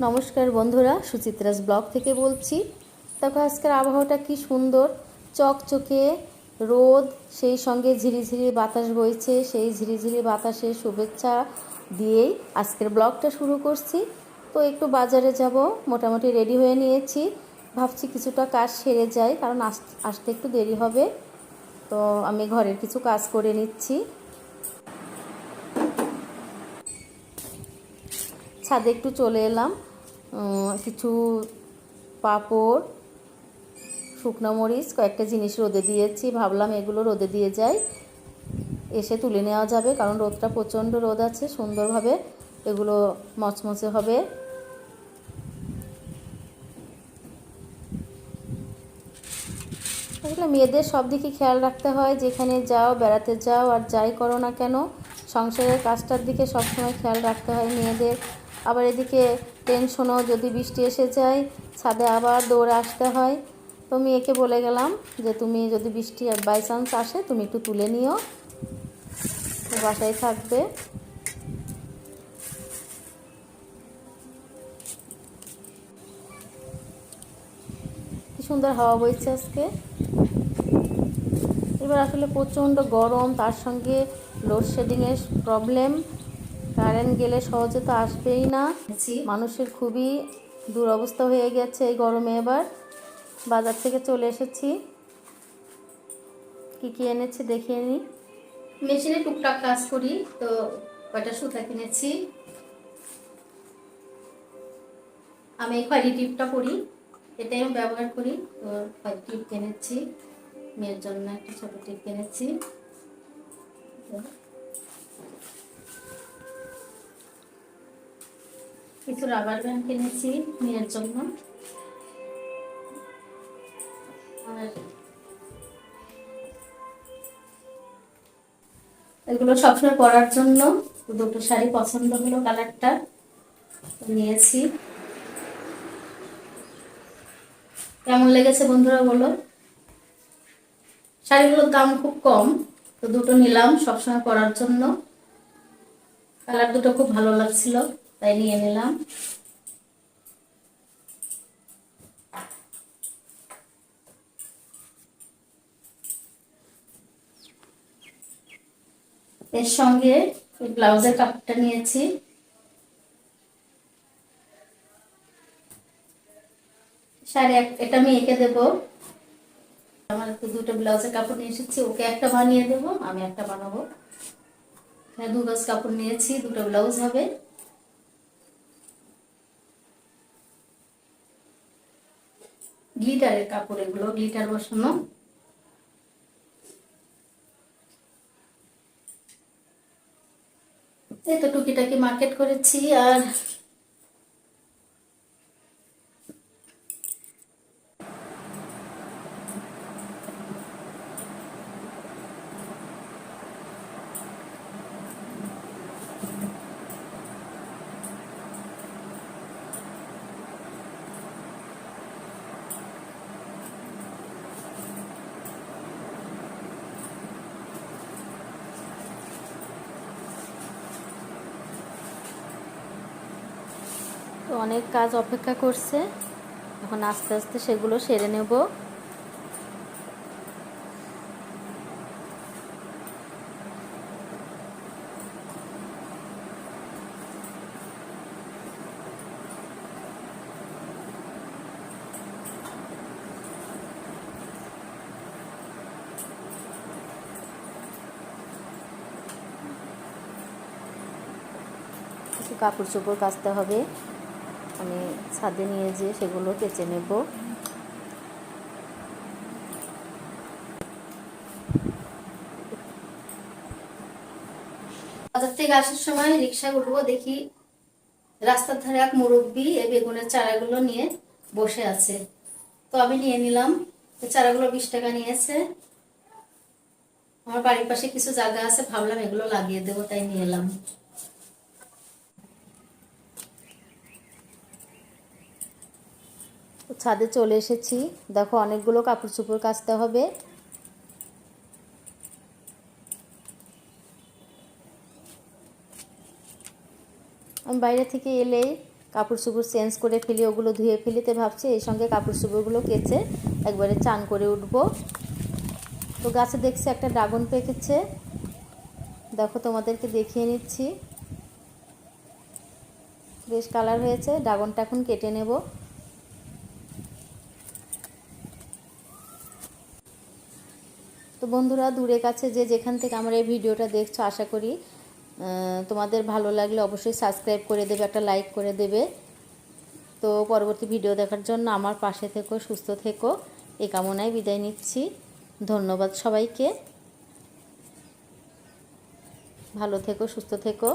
নমস্কার বন্ধুরা, সুচিত্রাস ব্লগ থেকে বলছি, দেখো আজকের আবহাওয়াটা কি সুন্দর, চকচকে রোদ, সেই সঙ্গে ঝিরিঝিরি বাতাস বইছে, সেই ঝিরিঝিরি বাতাসের শুভেচ্ছা দিয়েই আজকের ব্লগটা শুরু করছি। তো একটু বাজারে যাব, মোটামুটি রেডি হয়ে নিয়েছি। ভাবছি কিছুটা কাজ সেরে যায় কারণ আস- আসতে একটু দেরি হবে। তো আমি ঘরের কিছু কাজ করে নিচ্ছি। ছাদে একটু চলে এলাম। কিছু পাঁপড়, শুকনো মরিচ, কয়েকটা জিনিস রোদে দিয়েছি। ভাবলাম এগুলো রোদে দিয়ে যাই। এসে তুলে নেওয়া যাবে, কারণ রোদটা প্রচণ্ড রোদ আছে, সুন্দরভাবে এগুলো মচমচে হবে। আসলে মেয়েদের সব দিকে খেয়াল রাখতে হয়, যেখানে যাও, বেড়াতে যাও, আর যাই করো না কেন, সংসারের কাজটার দিকে সবসময় খেয়াল রাখতে হয় মেয়েদের। আবার এদিকে টেনশনও যদি বৃষ্টি এসে যায়, ছাদে আবার দৌড়ে আসতে হয়। তো মেয়েকে বলে গেলাম যে, তুমি যদি বৃষ্টি বাই চান্স আসে, তুমি একটু তুলে নিও। বাসায় থাকবে। কি সুন্দর হাওয়া বইছে আজকে। এবার আসলে প্রচণ্ড গরম, তার সঙ্গে লোডশেডিংয়ের প্রবলেম কারেন্ট গেলে সহজে তো আসবেই না। মানুষের খুবই দুরবস্থা হয়ে গেছে এই গরমে এবার। বাজার থেকে চলে এসেছি। কি কি এনেছি দেখিয়ে নিই মেশিনে টুকটাক কাজ করি, তো কয়টা সুতা কিনেছি। আমি এই খয়রি টিপটা করি এটাই আমি ব্যবহার করি। তো খয়রি টিপ কিনেছি, মেয়ের জন্য একটা ছোটো টিপ কিনেছি। কিছু রাবার ব্যান্ড কিনেছি মেয়ের জন্য। আর এগুলো সবসময় পরার জন্য। দুটো শাড়ি পছন্দ হলো কালারটা নিয়েছি। কেমন লেগেছে বন্ধুরা বলো? শাড়িগুলোর দাম খুব কম, তো দুটো নিলাম সবসময় পরার জন্য। কালার দুটো খুব ভালো লাগছিল। তাই নিয়ে নিলাম। এর সঙ্গে ব্লাউজের কাপড়টা নিয়েছি। শাড়ি এক- এটা আমি এঁকে দেবো। আমার তো দুটো ব্লাউজের কাপড় নিয়ে এসেছি, ওকে একটা বানিয়ে দেবো, আমি একটা বানাবো। এখানে দু গজ কাপড় নিয়েছি, দুটো ব্লাউজ হবে। গ্লিটারের কাপড় এগুলো গ্লিটার বসানো। এই তো টুকিটাকি মার্কেট করেছি আর অনেক কাজ অপেক্ষা করছে। এখন আস্তে আস্তে সেগুলো সেরে নেব। কাপড় চোপড় কাচতে হবে। আমি ছাদে নিয়ে যেয়ে সেগুলো কেচে নেব। বাজার থেকে আসার সময় রিক্সা উঠবো দেখি রাস্তার ধারে এক মুরব্বী এই বেগুনের চারাগুলো নিয়ে বসে আছে। তো আমি নিয়ে নিলাম চারাগুলো বিশ টাকা নিয়েছে। আমার বাড়ির পাশে কিছু জায়গা আছে, ভাবলাম এগুলো লাগিয়ে দেবো, তাই নিয়ে এলাম। ছাদে চলে এসেছি। দেখো অনেকগুলো কাপড় চোপড় কাচতে হবে। আমি বাইরে থেকে এলেই কাপড় চোপড় চেঞ্জ করে ফেলি, ওগুলো ধুয়ে ফেলিতে ভাবছি এই সঙ্গে কাপড় চোপড়গুলো কেচে একবারে চান করে উঠবো। তো গাছে দেখছি একটা ড্রাগন পেকেছে। দেখো তোমাদেরকে দেখিয়ে নিচ্ছি। বেশ কালার হয়েছে, ড্রাগনটা এখন কেটে নেব। বন্ধুরা, দূরে কাছে যে যেখান থেকে আমার এই ভিডিওটা দেখছ, আশা করি তোমাদের ভালো লাগলে অবশ্যই সাবস্ক্রাইব করে দেবে, একটা লাইক করে দেবে। তো পরবর্তী ভিডিও দেখার জন্য আমার পাশে থেকো, সুস্থ থেকো। এ কামনায় বিদায় নিচ্ছি। ধন্যবাদ সবাইকে। ভালো থেকো, সুস্থ থেকো।